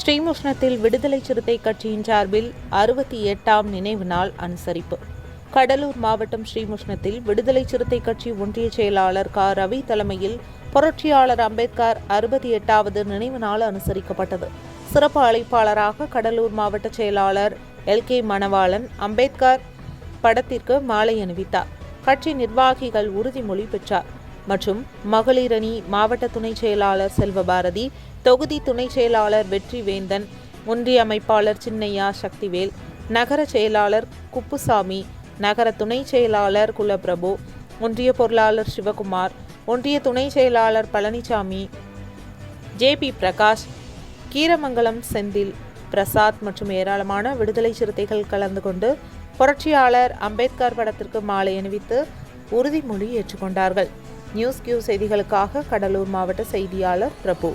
ஸ்ரீமுஷ்ணத்தில் விடுதலை சிறுத்தை கட்சியின் சார்பில் அறுபத்தி எட்டாம் நினைவு நாள் அனுசரிப்பு. கடலூர் மாவட்டம் ஸ்ரீமுஷ்ணத்தில் விடுதலை சிறுத்தை கட்சி ஒன்றிய செயலாளர் க. ரவி தலைமையில் புரட்சியாளர் அம்பேத்கர் அறுபத்தி எட்டாவது நினைவு நாள் அனுசரிக்கப்பட்டது. சிறப்பு அழைப்பாளராக கடலூர் மாவட்ட செயலாளர் எல். கே. மணவாளன் அம்பேத்கர் படத்திற்கு மாலை அணிவித்தார். கட்சி நிர்வாகிகள் உறுதிமொழி பெற்றார். மற்றும் மகளிர் அணி மாவட்ட துணை செயலாளர் செல்வபாரதி தொகுதி துணை செயலாளர் வெற்றிவேந்தன் ஒன்றிய அமைப்பாளர் சின்னையா சக்திவேல் நகர செயலாளர் குப்புசாமி நகர துணை செயலாளர் குலப்பிரபு ஒன்றிய பொருளாளர் சிவகுமார் ஒன்றிய துணை செயலாளர் பழனிசாமி ஜேபி பிரகாஷ் கீரமங்கலம் செந்தில் பிரசாத் மற்றும் ஏராளமான விடுதலை சிறுத்தைகள் கலந்து கொண்டு புரட்சியாளர் அம்பேத்கர் படத்திற்கு மாலை அணிவித்து உறுதிமொழி ஏற்றுக்கொண்டார்கள். நியூஸ் கியூ செய்திகளுக்காக கடலூர் மாவட்ட செய்தியாளர் பிரபு.